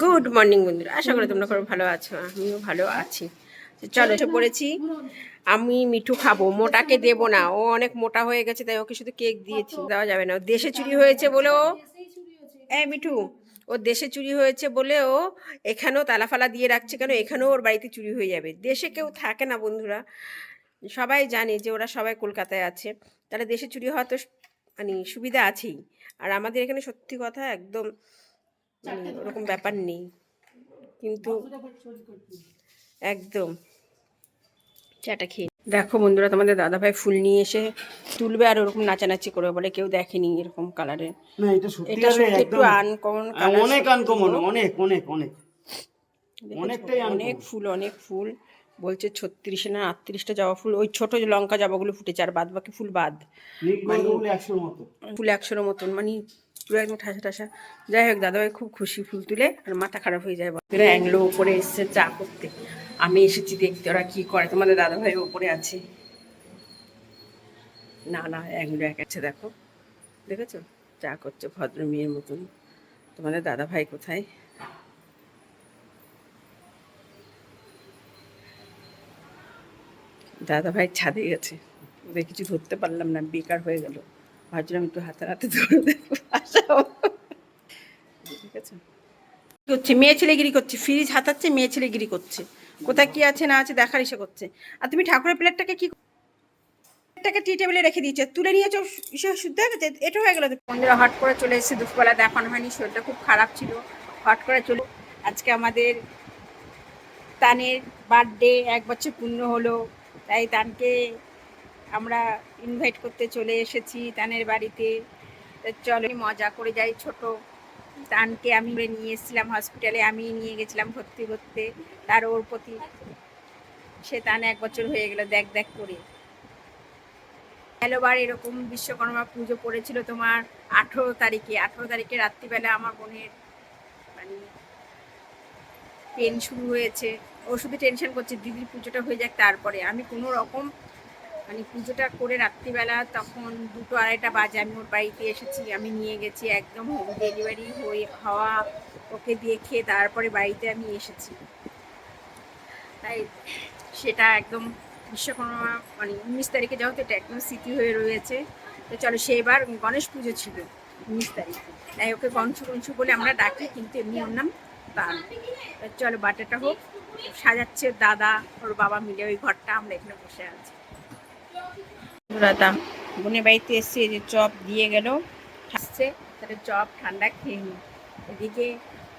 Good morning বন্ধুরা। আশা করি তোমরা খুব ভালো আছো। আমিও ভালো আছি। চলো এসে পড়েছি। আমি মিঠু খাব। মোটাকে দেবো না। ও অনেক মোটা হয়ে গেছে, তাই ওকে শুধু কেক দিয়েছি। দেওয়া যাবে না। দেশে চুরি হয়েছে বলে ও এ মিঠু, ও দেশে চুরি হয়েছে বলে ও এখানেও তালাফালা দিয়ে রাখছে কেন? এখানেও ওর বাড়িতে চুরি হয়ে যাবে। দেশে কেউ থাকে না, বন্ধুরা। সবাই জানে যে ওরা সবাই কলকাতায় আছে। তাহলে দেশে চুরি হওয়া তো মানে সুবিধা আছেই। আর আমাদের এখানে সত্যি কথা একদম মানে ওরকম ব্যাপার নেই। কিন্তু একদম। চাটা খেয়ে দেখো বন্ধুরা তোমাদের দাদাভাই ফুল নিয়ে এসে তুলবে আর ওরকম নাচানাচি করবে বলে কেউ দেখেনি এরকম কালারের না এটা সত্যি একটু আনকমন অনেক আনকমন অনেক অনেক অনেক। অনেকটাই অনেক ফুল অনেক ফুল। বলছে ছত্রিশে না আটত্রিশটা জবা ফুল। ওই ছোট লঙ্কা জবাগুলো ফুটেছে আর বাদ। বাকি ফুল বাদ মতো। ফুল একশোর মতন। মানে পুরো একদম ঠাসা ঠাসা। যাই হোক, দাদাভাই খুব খুশি ফুল তুলে আর মাথা খারাপ হয়ে যায়। এরা অ্যাংলো ওপরে এসছে চা করতে। আমি এসেছি দেখতে, ওরা কি করে? তোমাদের দাদাভাই ওপরে আছে। না না অ্যাংলো এক আছে, দেখো। দেখেছ? চা করছে ভদ্র মেয়ের মতন। তোমাদের দাদাভাই কোথায়? দাদাভাই ছাদে গেছে। ওদের কিছু ধরতে পারলাম না, বেকার হয়ে গেল। ভাবছিলাম একটু হাতে হাতে ঠিক আছে। করছে, মেয়ে ছেলেগিরি করছে, ফ্রিজ হাতাচ্ছে, মেয়ে ছেলেগিরি করছে। কোথায় কি আছে, না আছে, দেখার ইসে করছে। আর তুমি ঠাকুরের প্লেটটাকে কি প্লেটটাকে টি টেবিলে রেখে দিয়েছে? তুলে নিয়েছো, ইসে শুদ্ধ হয়ে গেছে? এটা হয়ে গেল? বন্ধুরা হট করে চলে এসেছে, দুপুরবেলা দেখানো হয়নি, শরীরটা খুব খারাপ ছিল। হট করে চলে আজকে আমাদের তানের বার্থডে এক বছর পূর্ণ হলো। তাই তানকে আমরা ইনভাইট করতে চলে এসেছি তানের বাড়িতে। চলো মজা করে যাই ছোট। তানকে আমি নিয়ে এসেছিলাম হসপিটালে আমি নিয়ে গেছিলাম ভর্তি করতে। তার ওর প্রতি সে তান এক বছর হয়ে গেল, দেখ দেখ করে। গেলোবার এরকম বিশ্বকর্মা পুজো পড়েছিল তোমার আঠেরো তারিখে। আঠেরো তারিখে রাত্রিবেলা আমার বোনের মানে পেন শুরু হয়েছে। ও শুধু টেনশন করছে, দিদির পুজোটা হয়ে যাক তারপরে। আমি কোনো রকম মানে পুজোটা করে রাত্রিবেলা তখন দুটো আড়াইটা বাজে, আমি ওর বাড়িতে এসেছি, আমি নিয়ে গেছি একদম হোম ডেলিভারি হয়ে হওয়া ওকে দিয়ে খেয়ে তারপরে বাড়িতে আমি এসেছি। তাই সেটা একদম বিশ্বকর্মা মানে উনিশ তারিখে যেহেতু এটা একদম স্মৃতি হয়ে রয়েছে, তো চলো সেবার গণেশ পুজো ছিল উনিশ তারিখে। তাই ওকে গঞ্চু গঞ্চু বলে আমরা ডাকি, কিন্তু এমনি ওর নাম তান তো চলো বাটাটা হোক, সাজাচ্ছে দাদা, ওর বাবা মিলে ওই ঘরটা, আমরা এখানে বসে আছি। বোনের বাড়িতে এই যে চপ দিয়ে গেল আসছে তাহলে চপ ঠান্ডা খেয়ে নি এদিকে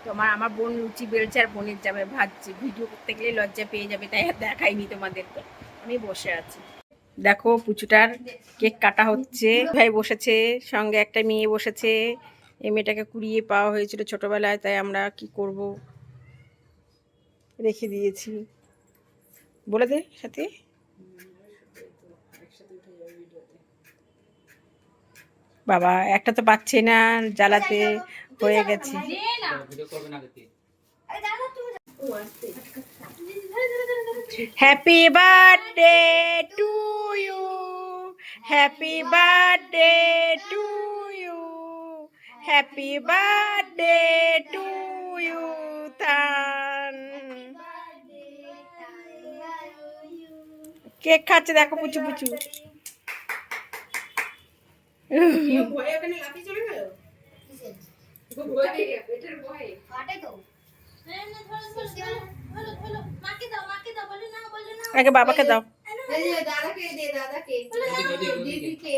তোমার আমার বোন লুচি বেলছে আর বোনের যাবে ভাজছে। ভিডিও করতে গেলে লজ্জা পেয়ে যাবে, তাই আর দেখাইনি তোমাদেরকে। আমি বসে আছি। দেখো, পুচুটার কেক কাটা হচ্ছে। ভাই বসেছে, সঙ্গে একটা মেয়ে বসেছে। এই মেয়েটাকে কুড়িয়ে পাওয়া হয়েছিল ছোটবেলায়, তাই আমরা কি করব? রেখে দিয়েছি। বলে দে সাথে। বাবা, একটা তো পাচ্ছে না, জ্বালাতে হয়ে গেছে। Happy birthday to you happy birthday to you happy birthday to you তান কেক খাচ্ছে, দেখো, পুচু পুচু। আগে বাবাকে দাও দাদাকে দে দাদাকে দিদিকে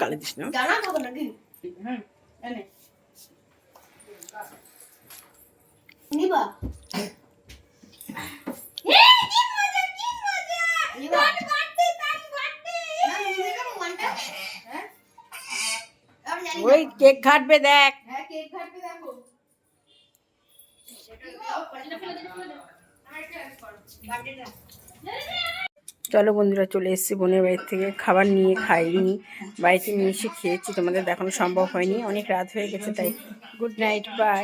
গালে দিস না জানা খাব নাকি নিবা ওই কেক ঘাটবে দেখ চলো বন্ধুরা চলে এসেছি বোনের বাড়ির থেকে। খাবার নিয়ে খাইনি, বাড়িতে নিয়ে এসে খেয়েছি। তোমাদের দেখানো সম্ভব হয়নি। অনেক রাত হয়ে গেছে, তাই গুড নাইট বাই